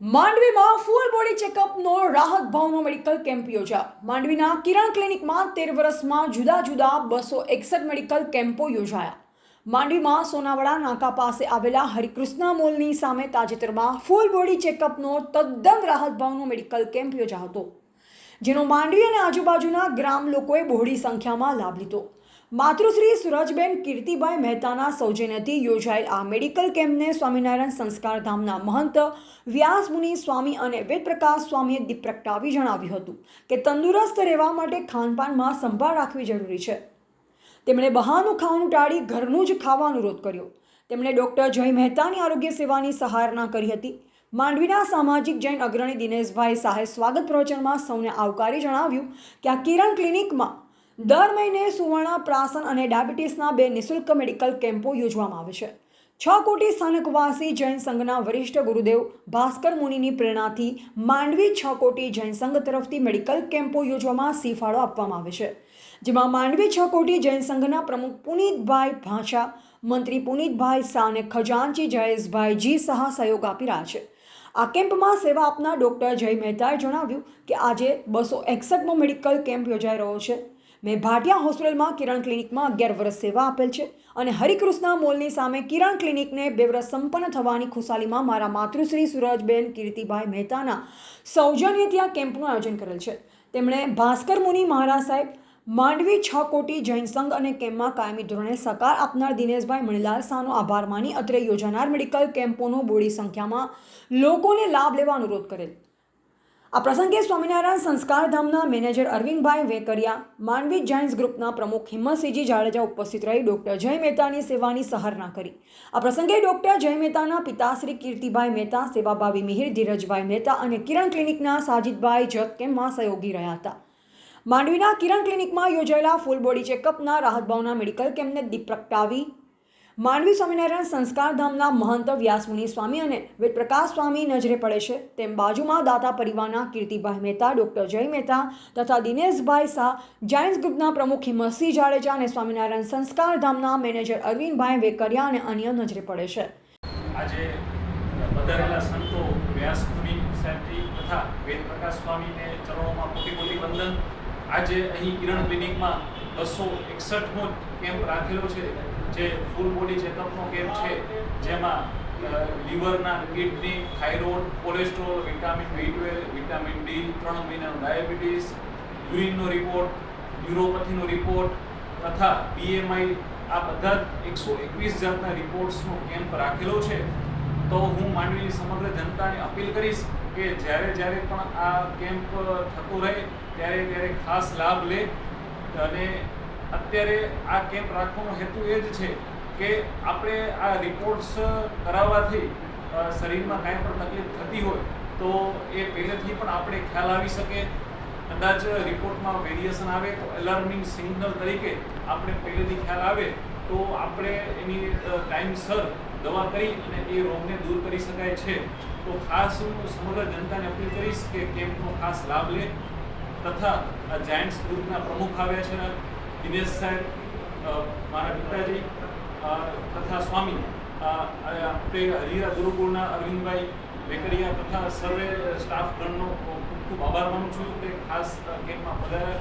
માંડવીમાં full body ચેકઅપનો રાહત ભાવનો મેડિકલ કેમ્પ યોજાયો. માંડવીના કિરણ ક્લિનિકમાં તેર વર્ષમાં જુદા જુદા બસો એકસઠ મેડિકલ કેમ્પો યોજાયા. માંડવીમાં સોનાવાડા નાકા પાસે આવેલા હરિકૃષ્ણા મોલની સામે તાજેતરમાં ફૂલ બોડી ચેકઅપનો તદ્દન રાહત ભાવનો મેડિકલ કેમ્પ યોજાયો હતો. જેનો માંડવી અને આજુબાજુના ગ્રામ લોકોએ બહોળી સંખ્યામાં લાભ લીધો. માતૃશ્રી સુરજબેન કીર્તિભાઈ મહેતાના સૌજન્યથી યોજાયેલ આ મેડિકલ કેમ્પને સ્વામિનારાયણ સંસ્કાર ધામના મહંત વ્યાસમુનિ સ્વામી અને વેદપ્રકાશ સ્વામીએ દીપ પ્રગટાવી જણાવ્યું હતું કે તંદુરસ્ત રહેવા માટે ખાનપાનમાં સંભાળ રાખવી જરૂરી છે. તેમણે બહારનું ખાવાનું ટાળી ઘરનું જ ખાવા અનુરોધ કર્યો. તેમણે ડૉક્ટર જય મહેતાની આરોગ્ય સેવાની સહારણા કરી હતી. માંડવીના સામાજિક જૈન અગ્રણી દિનેશભાઈ શાહે સ્વાગત પ્રવચનમાં સૌને આવકારી જણાવ્યું કે આ કિરણ ક્લિનિકમાં દર મહિને સુવર્ણ, પ્રાસન અને ડાયાબિટીસના બે નિઃશુલ્ક મેડિકલ કેમ્પો યોજવામાં આવે છે. છ કોટી સ્થાનકવાસી જૈન સંઘના વરિષ્ઠ ગુરુદેવ ભાસ્કર મુનિની પ્રેરણાથી માંડવી છ કોટી જૈન સંઘ તરફથી મેડિકલ કેમ્પો યોજવામાં સિફાળો આપવામાં આવે છે. જેમાં માંડવી છ કોટી જૈન સંઘના પ્રમુખ પુનિતભાઈ ભાંછા, મંત્રી પુનિતભાઈ શાહ અને ખજાનચી જયેશભાઈ જી સહા સહયોગ આપી રહ્યા છે. આ કેમ્પમાં સેવા આપનાર ડૉક્ટર જય મહેતાએ જણાવ્યું કે આજે બસો એકસઠમો મેડિકલ કેમ્પ યોજાઈ રહ્યો છે. મેં ભાટિયા હોસ્પિટલમાં કિરણ ક્લિનિકમાં અગિયાર વર્ષ સેવા આપેલ છે અને હરિકૃષ્ણા મોલની સામે કિરણ ક્લિનિકને બે વર્ષ સંપન્ન થવાની ખુશાલીમાં મારા માતૃશ્રી સુરજબેન કીર્તિભાઈ મહેતાના સૌજન્ય ત્યાં કેમ્પનું આયોજન કરેલ છે. તેમણે ભાસ્કર મુનિ મહારાજ સાહેબ, માંડવી છ કોટી જૈન સંઘ અને કેમ્પમાં કાયમી ધોરણે સકાર આપનાર દિનેશભાઈ મણિલાલ શાહનો આભાર માની અત્રે યોજાનાર મેડિકલ કેમ્પોનો બોડી સંખ્યામાં લોકોને લાભ લેવા અનુરોધ કરેલ. આ પ્રસંગે સ્વામિનારાયણ સંસ્કાર ધામના મેનેજર અરવિંદભાઈ વેકરિયા માંડવી જાયન્સ ગ્રુપના પ્રમુખ હિંમતસિંહજી જાડેજા ઉપસ્થિત રહી ડૉક્ટર જય મહેતાની સેવાની સહારણા કરી. આ પ્રસંગે ડૉક્ટર જય મહેતાના પિતા શ્રી કીર્તિભાઈ મહેતા, સેવાભાવી મિહિર ધીરજભાઈ મહેતા અને કિરણ ક્લિનિકના સાજિદભાઈ જત કેમ્પમાં સહયોગી રહ્યા હતા. માંડવીના કિરણ ક્લિનિકમાં યોજાયેલા ફૂલ બોડી ચેકઅપના રાહતભાવના મેડિકલ કેમ્પને દીપ પ્રગટાવી માંડવી સ્વામિનારાયણ સંસ્કાર ધામના મહંત વ્યાસમુનિ સ્વામી અને વેદપ્રકાશ સ્વામી નજરે પડે છે. તેમ બાજુમાં દાતા પરિવારના કીર્તિભાઈ મહેતા, ડૉક્ટર જય મહેતા તથા દિનેશભાઈ શાહ જાયન્સ ગ્રુપના પ્રમુખ હિંમતસિંહ જાડેજા અને સ્વામિનારાયણ સંસ્કાર ધામના મેનેજર અરવિંદભાઈ વેકરિયા અને અન્ય નજરે પડે છે. આજે પધારેલા સંતો વ્યાસમુનિ સાહેબજી તથા વેદપ્રકાશ સ્વામીને ચરણોમાં કોટી કોટી વંદન. આજે અહીં કિરણ ક્લિનિકમાં બસો એકસઠમો કેમ્પ રાખેલો છે. જે ફૂલ બોડી ચેકઅપનો કેમ્પ છે, જેમાં લીવરના kidney, thyroid, cholesterol, vitamin B twelve, vitamin D, ત્રણ મહિનાનો ડાયાબિટીસ, યુરિનનો રિપોર્ટ, ન્યુરોપથીનો રિપોર્ટ તથા બીએમઆઈ આ બધા એકસો એકવીસ જાતના રિપોર્ટ્સનો કેમ્પ રાખેલો છે. તો હું માંડવીની સમગ્ર જનતાને અપીલ કરીશ કે જ્યારે જ્યારે પણ આ કેમ્પ થતો રહે, ત્યારે ત્યારે ખાસ લાભ લે અને અત્યારે આ કેમ્પ રાખવાનો હેતુ એ જ છે કે આપણે આ રિપોર્ટ્સ કરાવવાથી શરીરમાં કાંઈ પણ તકલીફ થતી હોય, તો એ પહેલેથી પણ આપણે ખ્યાલ આવી શકે. કદાચ રિપોર્ટમાં વેરિએશન આવે તો એલાર્મિંગ સિગ્નલ તરીકે આપણે પહેલેથી ખ્યાલ આવે, તો આપણે એની ટાઈમસર દવા કરી અને એ રોગને દૂર કરી શકાય છે. તો ખાસ હું સમગ્ર જનતાને અપીલ કરીશ કે કેમ્પનો ખાસ લાભ લે. તથા આ જાયન્ટ્સ ગ્રુપના પ્રમુખ આવ્યા છે. દિનેશ સાહેબ મારા પિતાજી તથા સ્વામી આપણે હરિરા ગુરુકુળના અરવિંદભાઈ વેકરિયા તથા સર્વે સ્ટાફ ગણનો ખૂબ ખૂબ આભાર માનું છું કે ખાસ કેમ્પમાં પધાર્યા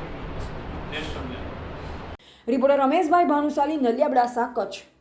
જય શ્રી રિપોર્ટર રમેશભાઈ ભાનુશાલી, નલિયાબડાસા, કચ્છ.